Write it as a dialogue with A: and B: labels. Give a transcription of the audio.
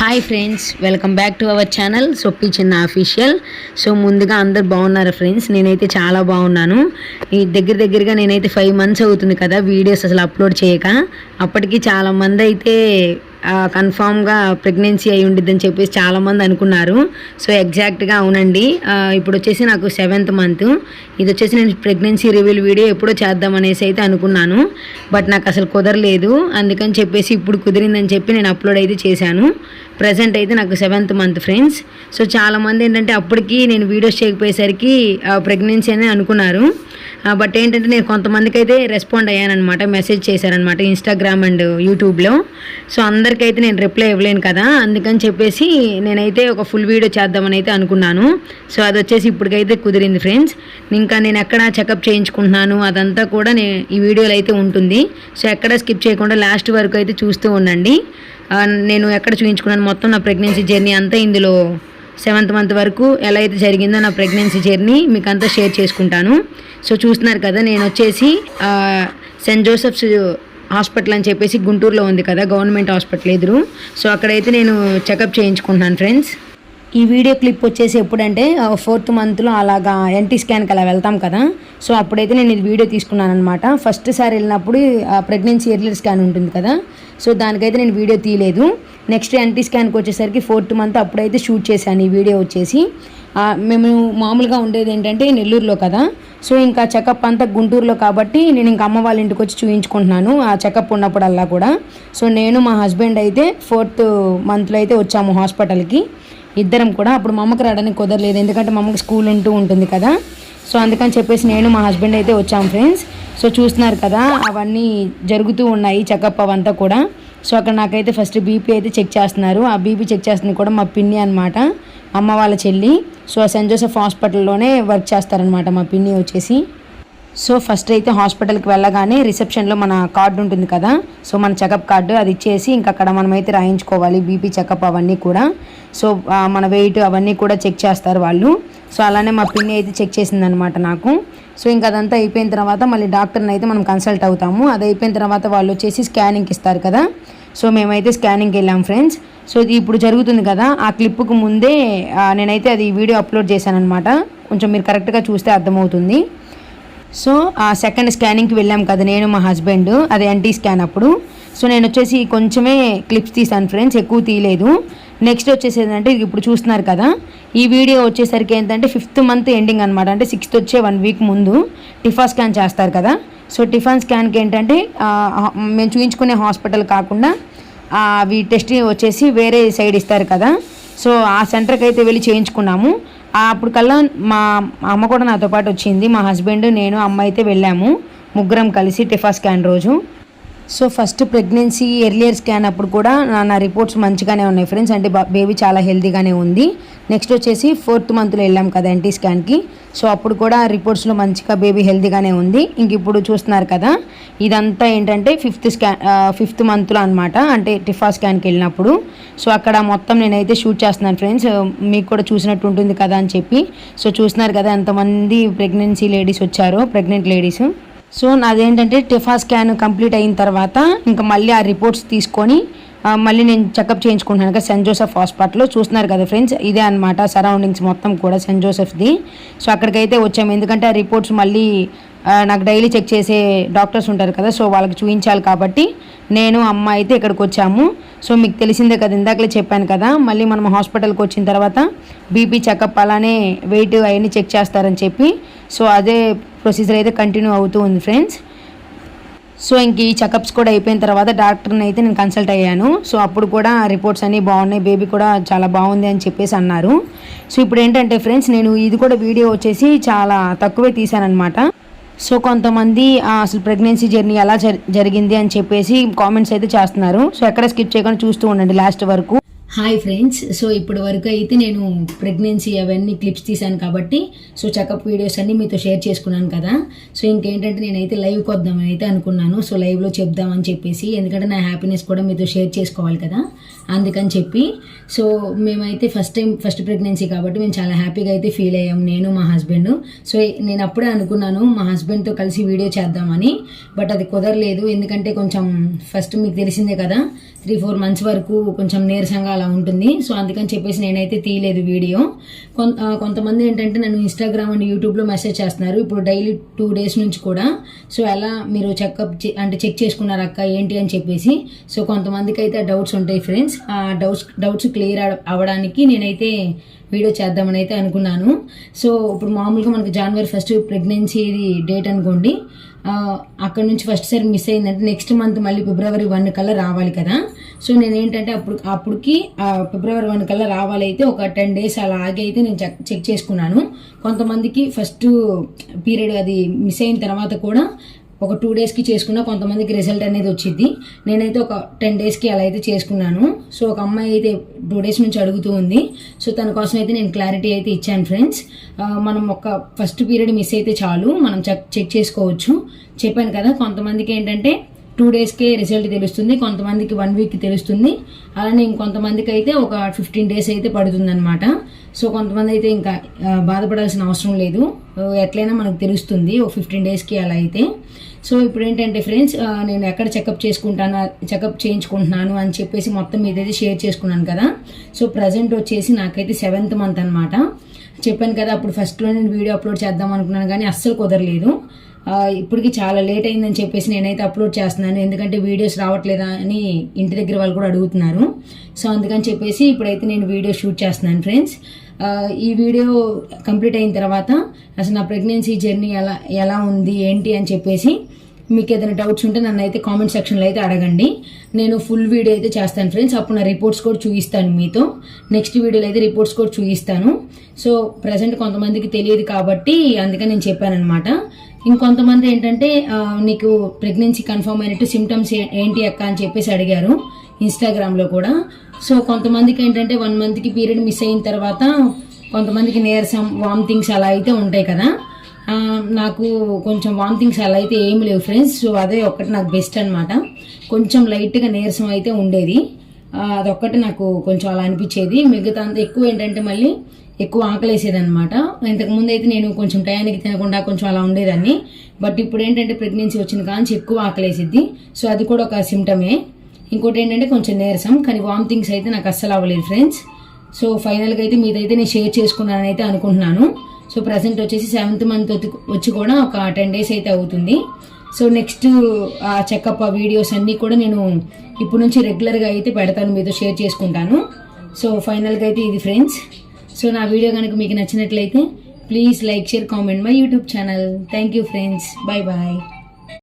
A: Hi friends welcome back to our channel సొప్పి చిన్న official so ముందుగా అందరు బాగున్నారు ఫ్రెండ్స్ నేనైతే చాలా బాగున్నాను. ఈ దగ్గర దగ్గరగా నేనైతే ఫైవ్ మంత్స్ అవుతుంది కదా వీడియోస్ అసలు అప్లోడ్ చేయక. అప్పటికి చాలా మంది అయితే కన్ఫామ్గా ప్రెగ్నెన్సీ అయి ఉండిద్దని చెప్పేసి చాలామంది అనుకున్నారు. సో ఎగ్జాక్ట్గా అవునండి. ఇప్పుడు వచ్చేసి నాకు సెవెంత్ మంత్ ఇది వచ్చేసి నేను ప్రెగ్నెన్సీ రివీల్ వీడియో ఎప్పుడో చేద్దాం అనేసి అయితే అనుకున్నాను. బట్ నాకు అసలు కుదరలేదు. అందుకని చెప్పేసి ఇప్పుడు కుదిరిందని చెప్పి నేను అప్లోడ్ అయితే చేశాను. ప్రజెంట్ అయితే నాకు సెవెంత్ మంత్ ఫ్రెండ్స్ సో చాలామంది ఏంటంటే అప్పటికి నేను వీడియోస్ చేయకపోయేసరికి ప్రెగ్నెన్సీ అని అనుకున్నారు. బట్ ఏంటంటే నేను కొంతమందికి అయితే రెస్పాండ్ అయ్యానమాట మెసేజ్ చేశారనమాట ఇన్స్టాగ్రామ్ అండ్ యూట్యూబ్లో సో అందరికైతే నేను రిప్లై ఇవ్వలేను కదా అందుకని చెప్పేసి నేనైతే ఒక ఫుల్ వీడియో చేద్దామని అయితే అనుకున్నాను. సో అది వచ్చేసి ఇప్పటికైతే కుదిరింది ఫ్రెండ్స్ ఇంకా నేను ఎక్కడ చెకప్ చేయించుకుంటున్నాను అదంతా కూడా నే ఈ వీడియోలో అయితే ఉంటుంది. సో ఎక్కడ స్కిప్ చేయకుండా లాస్ట్ వరకు అయితే చూస్తూ ఉండండి. నేను ఎక్కడ చూపించుకున్నాను మొత్తం నా ప్రెగ్నెన్సీ జర్నీ అంతా ఇందులో సెవెంత్ మంత్ వరకు ఎలా అయితే జరిగిందో నా ప్రెగ్నెన్సీ జర్నీ మీకు అంతా షేర్ చేసుకుంటాను. సో చూస్తున్నారు కదా నేను వచ్చేసి సెయింట్ జోసెఫ్స్ హాస్పిటల్ అని చెప్పేసి గుంటూరులో ఉంది కదా గవర్నమెంట్ హాస్పిటల్ ఎదురు. సో అక్కడైతే నేను చెకప్ చేయించుకుంటున్నాను ఫ్రెండ్స్. ఈ వీడియో క్లిప్ వచ్చేసి ఎప్పుడంటే ఫోర్త్ మంత్లో అలాగా ఎన్టీ స్కాన్కి అలా వెళ్తాం కదా. సో అప్పుడైతే నేను ఇది వీడియో తీసుకున్నాను అనమాట ఫస్ట్ సారి వెళ్ళినప్పుడు ప్రెగ్నెన్సీ ఎర్లర్ స్కాన్ ఉంటుంది కదా. సో దానికైతే నేను వీడియో తీయలేదు. నెక్స్ట్ ఎన్టీ స్కాన్కి వచ్చేసరికి ఫోర్త్ మంత్ అప్పుడైతే షూట్ చేశాను ఈ వీడియో వచ్చేసి. మేము మామూలుగా ఉండేది ఏంటంటే నెల్లూరులో కదా. సో ఇంకా చెకప్ అంతా గుంటూరులో కాబట్టి నేను ఇంకా అమ్మ వాళ్ళ ఇంటికి వచ్చి చూయించుకుంటున్నాను. ఆ చెకప్ ఉన్నప్పుడల్లా కూడా. సో నేను మా హస్బెండ్ అయితే ఫోర్త్ మంత్లో అయితే వచ్చాము హాస్పిటల్కి ఇద్దరం కూడా అప్పుడు మా అమ్మకి రావడానికి కుదరలేదు. ఎందుకంటే మా అమ్మకి స్కూల్ ఉంటూ ఉంటుంది కదా. సో అందుకని చెప్పేసి నేను మా హస్బెండ్ అయితే వచ్చాము ఫ్రెండ్స్ సో చూస్తున్నారు కదా అవన్నీ జరుగుతూ ఉన్నాయి చెకప్ అవంతా కూడా. సో అక్కడ నాకైతే ఫస్ట్ బీపీ అయితే చెక్ చేస్తున్నారు. ఆ బీపీ చెక్ చేస్తుంది కూడా మా పిన్ని అనమాట అమ్మ వాళ్ళ చెల్లి. సో సెంట్ జోసెఫ్ హాస్పిటల్లోనే వర్క్ చేస్తారనమాట మా పిన్ని వచ్చేసి. సో ఫస్ట్ అయితే హాస్పిటల్కి వెళ్ళగానే రిసెప్షన్లో మన కార్డు ఉంటుంది కదా సో మన చెకప్ కార్డు అది ఇచ్చేసి ఇంక అక్కడ మనమైతే రాయించుకోవాలి బీపీ చెకప్ అవన్నీ కూడా. సో మన వెయిట్ అవన్నీ కూడా చెక్ చేస్తారు వాళ్ళు. సో అలానే మా పిన్ని అయితే చెక్ చేసిందనమాట నాకు. సో ఇంకా అదంతా అయిపోయిన తర్వాత మళ్ళీ డాక్టర్ని అయితే మనం కన్సల్ట్ అవుతాము. అది అయిపోయిన తర్వాత వాళ్ళు వచ్చేసి స్కానింగ్కి ఇస్తారు కదా. సో మేమైతే స్కానింగ్కి వెళ్ళాం ఫ్రెండ్స్. సో ఇది ఇప్పుడు జరుగుతుంది కదా. ఆ క్లిప్కు ముందే నేనైతే అది వీడియో అప్లోడ్ చేశానమాట కొంచెం మీరు కరెక్ట్గా చూస్తే అర్థమవుతుంది. సో ఆ సెకండ్ స్కానింగ్కి వెళ్ళాం కదా నేను మా హస్బెండ్. అది ఎన్టీ స్కాన్ అప్పుడు. సో నేను వచ్చేసి కొంచెమే క్లిప్స్ తీసాను ఫ్రెండ్స్. ఎక్కువ తీయలేదు. నెక్స్ట్ వచ్చేసి ఏంటంటే ఇది ఇప్పుడు చూస్తున్నారు కదా ఈ వీడియో వచ్చేసరికి ఏంటంటే ఫిఫ్త్ మంత్ ఎండింగ్ అనమాట అంటే సిక్స్త్ వచ్చే వన్ వీక్ ముందు టిఫా స్కాన్ చేస్తారు కదా. సో టిఫాన్ స్కాన్కి ఏంటంటే మేము చూయించుకునే హాస్పిటల్ కాకుండా అవి టెస్ట్ వచ్చేసి వేరే సైడ్ ఇస్తారు కదా. సో ఆ సెంటర్కి అయితే వెళ్ళి చేయించుకున్నాము. అప్పుడు కల్లా మా మా అమ్మ కూడా నాతో పాటు వచ్చింది. మా హస్బెండ్ నేను అమ్మ అయితే వెళ్ళాము. ముగ్గురం కలిసి టిఫా స్కాన్ రోజు. So first pregnancy earlier scan అప్పుడు కూడా నా నా రిపోర్ట్స్ మంచిగానే ఉన్నాయి ఫ్రెండ్స్ అంటే బేబీ చాలా హెల్తీగానే ఉంది. నెక్స్ట్ వచ్చేసి ఫోర్త్ మంత్లో వెళ్ళాం కదా ఎన్టీ స్కాన్కి సో అప్పుడు కూడా రిపోర్ట్స్లో మంచిగా బేబీ హెల్తీగానే ఉంది. ఇంక ఇప్పుడు చూస్తున్నారు కదా ఇదంతా ఏంటంటే ఫిఫ్త్ స్కాన్ ఫిఫ్త్ మంత్లో అనమాట అంటే టిఫా స్కాన్కి వెళ్ళినప్పుడు. సో అక్కడ మొత్తం నేనైతే షూట్ చేస్తున్నాను ఫ్రెండ్స్ మీకు కూడా చూసినట్టు ఉంటుంది కదా అని చెప్పి. సో చూస్తున్నారు కదా ఎంతమంది ప్రెగ్నెన్సీ లేడీస్ వచ్చారో ప్రెగ్నెంట్ లేడీస్ సో నాదేంటంటే టిఫా స్కాన్ కంప్లీట్ అయిన తర్వాత ఇంకా మళ్ళీ ఆ రిపోర్ట్స్ తీసుకొని మళ్ళీ నేను చెకప్ చేయించుకుంటున్నాను కదా సెంట్ జోసెఫ్ హాస్పిటల్లో చూస్తున్నారు కదా ఫ్రెండ్స్ ఇదే అనమాట సరౌండింగ్స్ మొత్తం కూడా సెంట్ జోసెఫ్ది సో అక్కడికైతే వచ్చాము. ఎందుకంటే ఆ రిపోర్ట్స్ మళ్ళీ నాకు డైలీ చెక్ చేసే డాక్టర్స్ ఉంటారు కదా సో వాళ్ళకి చూపించాలి కాబట్టి నేను అమ్మ అయితే ఇక్కడికి వచ్చాము. సో మీకు తెలిసిందే కదా ఇందాకలే చెప్పాను కదా మళ్ళీ మనం హాస్పిటల్కి వచ్చిన తర్వాత బీపీ చెకప్ అలానే వెయిట్ అవన్నీ చెక్ చేస్తారని చెప్పి. సో అదే ప్రొసీజర్ అయితే కంటిన్యూ అవుతూ ఉంది ఫ్రెండ్స్ సో ఇంక ఈ చెకప్స్ కూడా అయిపోయిన తర్వాత డాక్టర్ని అయితే నేను కన్సల్ట్ అయ్యాను. సో అప్పుడు కూడా రిపోర్ట్స్ అన్నీ బాగున్నాయి బేబీ కూడా చాలా బాగుంది అని చెప్పేసి అన్నారు. సో ఇప్పుడు ఏంటంటే ఫ్రెండ్స్ నేను ఇది కూడా వీడియో వచ్చేసి చాలా తక్కువే తీశానమాట సో కొంతమంది అసలు ప్రెగ్నెన్సీ జర్నీ ఎలా జరిగింది అని చెప్పేసి కామెంట్స్ అయితే చేస్తున్నారు. సో ఎక్కడ స్కిప్ చేయకుండా చూస్తూ ఉండండి లాస్ట్ వరకు. హాయ్ ఫ్రెండ్స్ సో ఇప్పటి వరకు అయితే నేను ప్రెగ్నెన్సీ అవన్నీ క్లిప్స్ తీశాను కాబట్టి సో చెకప్ వీడియోస్ అన్నీ మీతో షేర్ చేసుకున్నాను కదా. సో ఇంకేంటంటే నేనైతే లైవ్ కొద్దామని అయితే అనుకున్నాను. సో లైవ్లో చెప్దామని చెప్పేసి ఎందుకంటే నా హ్యాపీనెస్ కూడా మీతో షేర్ చేసుకోవాలి కదా అందుకని చెప్పి. సో మేమైతే ఫస్ట్ టైం ఫస్ట్ ప్రెగ్నెన్సీ కాబట్టి మేము చాలా హ్యాపీగా అయితే ఫీల్ అయ్యాం నేను మా హస్బెండ్ సో నేను అప్పుడే అనుకున్నాను మా హస్బెండ్తో కలిసి వీడియో చేద్దామని బట్ అది కుదరలేదు. ఎందుకంటే కొంచెం ఫస్ట్ మీకు తెలిసిందే కదా త్రీ ఫోర్ మంత్స్ వరకు కొంచెం నీరసంగా అలా ఉంటుంది. సో అందుకని చెప్పేసి నేనైతే తీయలేదు వీడియో. కొంతమంది ఏంటంటే నన్ను ఇన్స్టాగ్రామ్ అండ్ యూట్యూబ్లో మెసేజ్ చేస్తున్నారు. ఇప్పుడు డైలీ టూ డేస్ నుంచి కూడా. సో ఎలా మీరు చెకప్ అంటే చెక్ చేసుకున్నారు అక్క ఏంటి అని చెప్పేసి. సో కొంతమందికి అయితే డౌట్స్ ఉంటాయి ఫ్రెండ్స్ ఆ డౌట్స్ డౌట్స్ క్లియర్ అవ్వడానికి నేనైతే వీడియో చేద్దామని అయితే అనుకున్నాను. సో ఇప్పుడు మామూలుగా మనకు జనవరి ఫస్ట్ ప్రెగ్నెన్సీ డేట్ అనుకోండి. అక్కడ నుంచి ఫస్ట్ సారి మిస్ అయిందంటే నెక్స్ట్ మంత్ మళ్ళీ ఫిబ్రవరి వన్ కల్లా రావాలి కదా. సో నేను ఏంటంటే అప్పుడు అప్పటికి ఆ, ఫిబ్రవరి వన్ కల్లా రావాలి అయితే ఒక టెన్ డేస్ అలా ఆగి అయితే నేను చెక్ చెక్ చేసుకున్నాను. కొంతమందికి ఫస్ట్ పీరియడ్ అది మిస్ అయిన తర్వాత కూడా ఒక టూ డేస్కి చేసుకున్న కొంతమందికి రిజల్ట్ అనేది వచ్చింది నేనైతే ఒక టెన్ డేస్కి అలా అయితే చేసుకున్నాను. సో ఒక అమ్మాయి అయితే టూ డేస్ నుంచి అడుగుతూ ఉంది. సో తన కోసం అయితే నేను క్లారిటీ అయితే ఇచ్చాను ఫ్రెండ్స్ మనం ఒక ఫస్ట్ పీరియడ్ మిస్ అయితే చాలు. మనం చెక్ చెక్ చేసుకోవచ్చు. చెప్పాను కదా కొంతమందికి ఏంటంటే టూ డేస్కే రిజల్ట్ తెలుస్తుంది. కొంతమందికి వన్ వీక్ తెలుస్తుంది. అలానే ఇంకొంతమందికి అయితే ఒక ఫిఫ్టీన్ డేస్ అయితే పడుతుందన్నమాట. సో కొంతమంది అయితే ఇంకా బాధపడాల్సిన అవసరం లేదు. ఎట్లయినా మనకు తెలుస్తుంది. ఒక ఫిఫ్టీన్ డేస్కి అలా అయితే. సో ఇప్పుడు ఏంటంటే ఫ్రెండ్స్ నేను ఎక్కడ చెకప్ చేసుకుంటాను చెకప్ చేయించుకుంటున్నాను అని చెప్పేసి మొత్తం మీదైతే షేర్ చేసుకున్నాను కదా. సో ప్రజెంట్ వచ్చేసి నాకైతే సెవెంత్ మంత్ అనమాట చెప్పాను కదా అప్పుడు ఫస్ట్లో నేను వీడియో అప్లోడ్ చేద్దాం అనుకున్నాను కానీ అస్సలు కుదరలేదు. ఇప్పటికి చాలా లేట్ అయిందని చెప్పేసి నేనైతే అప్లోడ్ చేస్తున్నాను. ఎందుకంటే వీడియోస్ రావట్లేదా అని ఇంటి దగ్గర వాళ్ళు కూడా అడుగుతున్నారు. సో అందుకని చెప్పేసి ఇప్పుడైతే నేను వీడియో షూట్ చేస్తున్నాను ఫ్రెండ్స్ ఈ వీడియో కంప్లీట్ అయిన తర్వాత అసలు నా ప్రెగ్నెన్సీ జర్నీ ఎలా ఎలా ఉంది ఏంటి అని చెప్పేసి మీకు ఏదైనా డౌట్స్ ఉంటే నన్ను అయితే కామెంట్ సెక్షన్లో అయితే అడగండి. నేను ఫుల్ వీడియో అయితే చేస్తాను ఫ్రెండ్స్ అప్పుడు నా రిపోర్ట్స్ కూడా చూపిస్తాను మీతో. నెక్స్ట్ వీడియోలో అయితే రిపోర్ట్స్ కూడా చూపిస్తాను. సో ప్రజెంట్ కొంతమందికి తెలియదు కాబట్టి అందుకని నేను చెప్పాను అనమాట ఇంకొంతమంది ఏంటంటే నీకు ప్రెగ్నెన్సీ కన్ఫర్మ్ అయినట్టు సిమ్టమ్స్ ఏంటి అక్క అని చెప్పేసి అడిగారు ఇన్స్టాగ్రామ్లో కూడా. సో కొంతమందికి ఏంటంటే వన్ మంత్కి పీరియడ్ మిస్ అయిన తర్వాత కొంతమందికి నీరసం వామిటింగ్స్ అలా అయితే ఉంటాయి కదా. నాకు కొంచెం వామిటింగ్స్ అలా అయితే ఏమి లేవు ఫ్రెండ్స్. సో అదే ఒక్కటి నాకు బెస్ట్ అనమాట కొంచెం లైట్గా నీరసం అయితే ఉండేది. అదొక్కటి నాకు కొంచెం అలా అనిపించేది. మిగతా అంత ఎక్కువ ఏంటంటే మళ్ళీ ఎక్కువ ఆకలేసేది అనమాట ఇంతకు ముందు అయితే నేను కొంచెం టయానికి తినకుండా కొంచెం అలా ఉండేదాన్ని. బట్ ఇప్పుడు ఏంటంటే ప్రెగ్నెన్సీ వచ్చిన కానీ ఎక్కువ ఆకలేసిద్ది. సో అది కూడా ఒక సిమ్టమే ఇంకోటి ఏంటంటే కొంచెం నీరసం కానీ వామిటింగ్స్ అయితే నాకు అస్సలు అవ్వలేదు ఫ్రెండ్స్. సో ఫైనల్గా అయితే మీదైతే నేను షేర్ చేసుకున్నానని అయితే అనుకుంటున్నాను. సో ప్రజెంట్ వచ్చేసి సెవెంత్ మంత్ వచ్చి కూడా ఒక టెన్ డేస్ అయితే అవుతుంది. సో నెక్స్ట్ ఆ చెకప్ ఆ వీడియోస్ అన్నీ కూడా నేను ఇప్పుడు నుంచి రెగ్యులర్గా అయితే పెడతాను మీతో షేర్ చేసుకుంటాను. సో ఫైనల్గా అయితే ఇది ఫ్రెండ్స్ సో నా వీడియో కనుక మీకు నచ్చినట్లయితే please like share comment my YouTube channel thank you friends bye bye